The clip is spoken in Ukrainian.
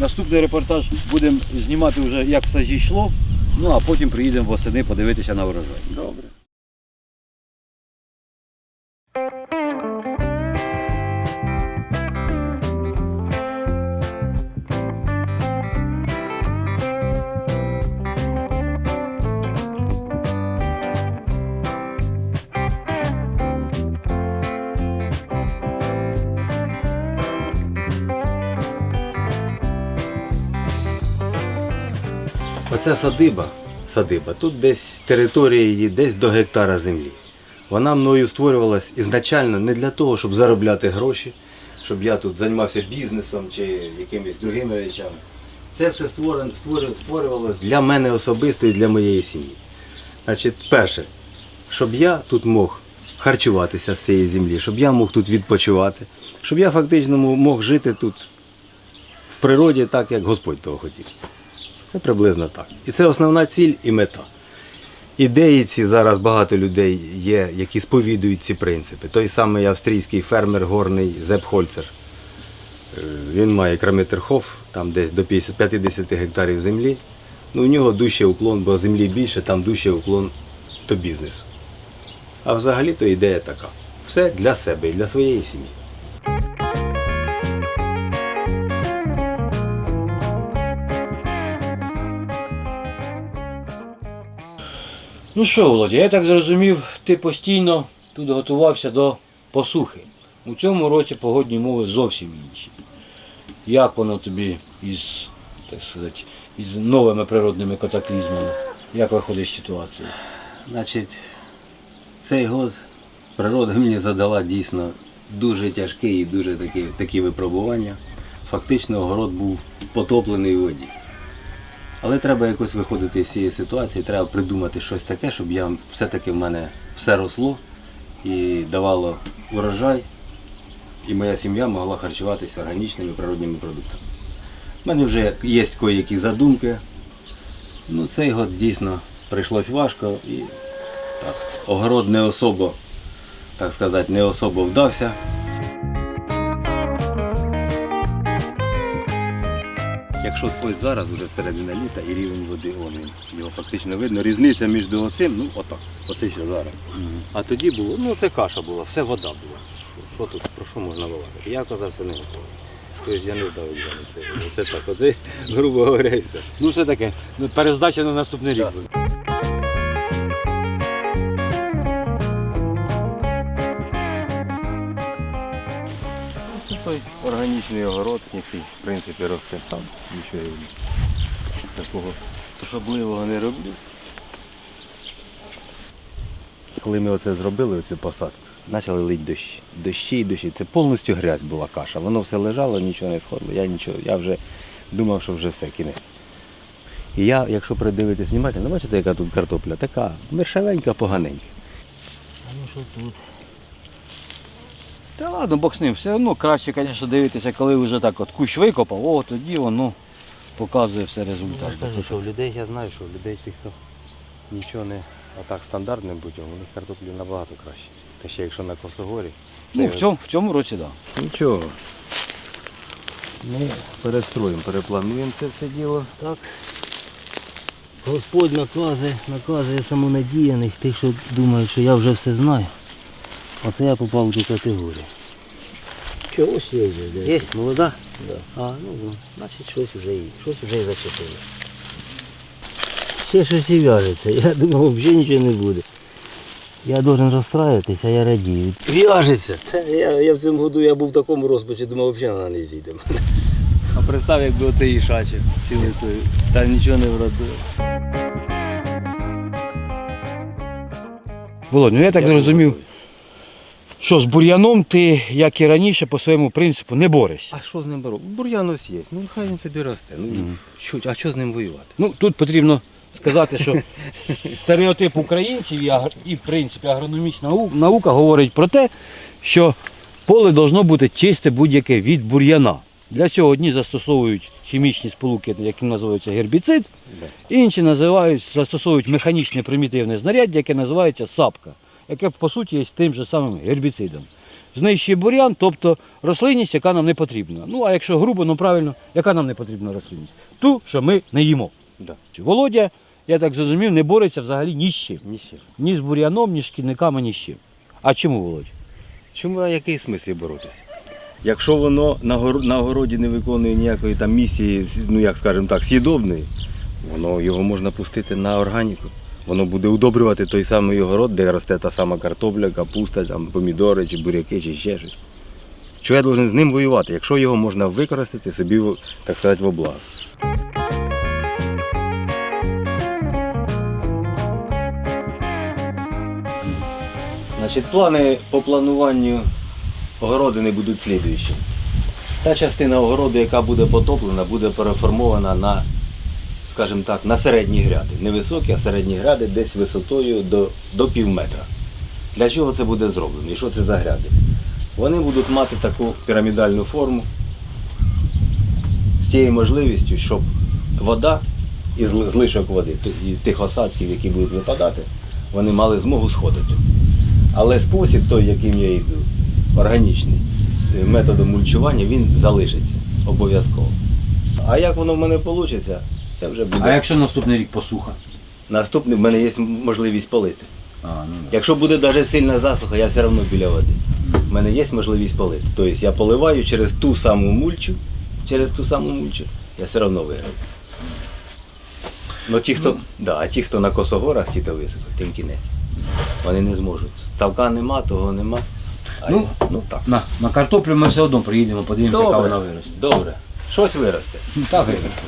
Наступний репортаж будемо знімати вже як все зійшло, ну а потім приїдемо восени подивитися на врожай. Добре. Оця садиба, садиба, тут десь територія її десь до гектара землі. Вона мною створювалась ізначально не для того, щоб заробляти гроші, щоб я тут займався бізнесом чи якимись другими речами. Це все створен- створю- створювалось для мене особисто і для моєї сім'ї. Значить, перше, щоб я тут мог харчуватися з цієї землі, щоб я мог тут відпочивати, щоб я фактично мог жити тут в природі так, як Господь того хотів. Це приблизно так. І це основна ціль і мета. Ідеї ці зараз багато людей є, які сповідують ці принципи. Той самий австрійський фермер горний Зеп Хольцер. Е, Він має Крамітерхоф, там десь до 50 50 гектарів землі. Ну, у нього дужче уклон, бо землі більше, там дужче уклон до бізнесу. А взагалі то ідея така. Все для себе і для своєї сім'ї. Ну що, Володя, я так зрозумів, ти постійно тут готувався до посухи. У цьому році погодні умови зовсім інші. Як воно тобі із, так сказати, із новими природними катаклізмами? Як виходить з ситуації? Значить, цей год природа мені задала дійсно дуже тяжкі і дуже такі, такі випробування. Фактично огород був потоплений у воді. Але треба якось виходити з цієї ситуації, треба придумати щось таке, щоб я все-таки в мене все росло і давало урожай, і моя сім'я могла харчуватися органічними природніми продуктами. У мене вже є кої-які задумки. Ну, цей год дійсно прийшлось важко і так, огород не особо, так сказати, не особо вдався. Якщо ось зараз вже середина літа і рівень води, он він, його фактично видно. Різниця між оцим, ну отак, оце ще зараз. А тоді було, ну це каша була, все вода була. Що, тут, про що можна говорити? Я оказався не готовий. Тобто я не здав екзамен. Це, це так, оце, грубо говоря, і все. Ну, все таке, перездача на наступний рік буде. Це той органічний огород, який в принципі росте сам. Нічого такого особливого не роблю. Коли ми оце зробили, оцю посадку, почали лити дощі. Дощі і дощі. Це повністю грязь була каша. Воно все лежало, нічого не сходило. Я нічого, я вже думав, що вже все, кінець. І я, якщо придивитись знімати, ну бачите, яка тут картопля, така мершавенька, поганенька. А ну що тут? Та ладно, Бог з ним, все одно краще, звісно, дивитися, коли вже так от кущ викопав, о, тоді воно показує все результат. ж кажу, що в людей я знаю, що в людей тих, хто нічого не отак стандартним будь-яким, у них картоплі набагато краще. Та ще якщо на косогорі. Ну, в цьому, в цьому році так. Да. Нічого. Ми перестроїмо, переплануємо це все діло. Так. Господь наказує, наказує самонадіяних, тих, що думають, що я вже все знаю. Оце я попав у цю категорію. Чогось є вже, де. Є, молода? Да. А, ну, ну, значить щось вже і, щось вже і зачепило. Ще щось і в'яжеться. Я думав, взагалі нічого не буде. Я должен розстраюватися, а я радію. В'яжеться. Та я, я в цьому году я був в такому розпачі, думав, взагалі вона не зійде. А представ, якби оцей ішачив цілий той, та нічого не вродило. Володь, ну я так зрозумів, що з бур'яном ти, як і раніше, по своєму принципу не борешся. А що з ним беру? Бур'ян ось є. Ну хай він собі росте. Ну, що, а що з ним воювати? Ну, тут потрібно сказати, що стереотип українців і, агр- і в принципі, агрономічна нау- наука говорить про те, що поле должно бути чисте будь-яке від бур'яна. Для цього одні застосовують хімічні сполуки, які називаються гербіцид, інші називають, застосовують механічне примітивне знаряддя, яке називається сапка, яке по суті є тим же самим гербіцидом. знищує бур'ян, тобто рослинність, яка нам не потрібна. Ну а якщо грубо, ну правильно, яка нам не потрібна рослинність? Ту, що ми не їмо. Да. Володя, я так зрозумів, не бореться взагалі ні з чим. Ні з чим. Ні з бур'яном, ні з шкідниками, ні з чим. А чому, Володь? Чому а який смисл боротися? Якщо воно на, гор... на городі не виконує ніякої там місії, ну як скажемо так, с'їдобної, воно його можна пустити на органіку. Воно буде удобрювати той самий огород, де росте та сама картопля, капуста, там, помідори, чи буряки, чи ще щось. Що я повинен з ним воювати, якщо його можна використати собі, в- так сказати, во благо. Значить, плани по плануванню огородини будуть слідуючі. Та частина огороду, яка буде потоплена, буде переформована на, скажімо так, на середні гряди. Не високі, а середні гряди десь висотою до, до пів метра. Для чого це буде зроблено і що це за гряди? Вони будуть мати таку пірамідальну форму з тією можливістю, щоб вода ли- злишок води, і тих осадків, які будуть випадати, вони мали змогу сходити. Але спосіб той, яким я йду, органічний, методом мульчування, він залишиться обов'язково. А як воно в мене вийде, це вже буде. А якщо наступний рік посуха? Наступний в мене є можливість полити. А, ну, да. Якщо буде навіть сильна засуха, я все одно біля води. У мене є можливість полити. Тобто я поливаю через ту саму мульчу, через ту саму мульчу, я все одно виграю. Ну, ті, хто, да, а ті, хто на косогорах, ті, то високо, тим кінець. Вони не зможуть. Ставка нема, того нема. А Ну, я- ну так. На, на картоплю ми все одно приїдемо, подивимося, яка вона виросте. Добре. Щось виросте. Ну, Так виросте.